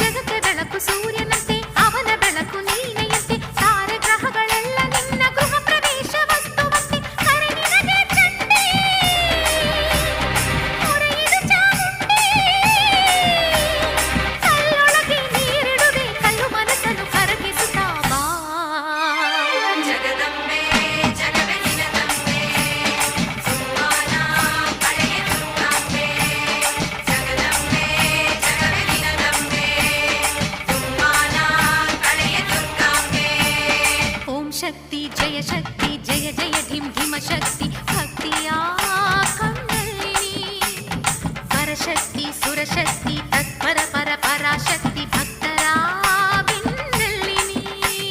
ಜಗತ್ತ ಬೆಳಕು ಸೂರ್ಯನಂತೆ ಅವನ ಬೆಳಕು ನೀನೆಯಂತೆ ತಾರೆ ಗ್ರಹಗಳೆಲ್ಲ ನಿನ್ನ ಗೃಹ ಪ್ರವೇಶ ವಸ್ತುವಂತೆ ಕರನಿನಗೆ ಚಂಡೆ ಮೊರೆಯಿದು ಚಾಮುಂಡೆ ಕಲ್ಲೊಳಗೆ ನೀರಿಡುವೆ ಕಲ್ಲು ಮನಸ್ಸನ್ನು ಕರಗಿಸುತ್ತಾ ಬಾ ಜಗದಂಬೆ शक्ति जय शक्ति जय जय ढिम ढिम शक्ति। भक्तिया वरशक्ति सुरशक्ति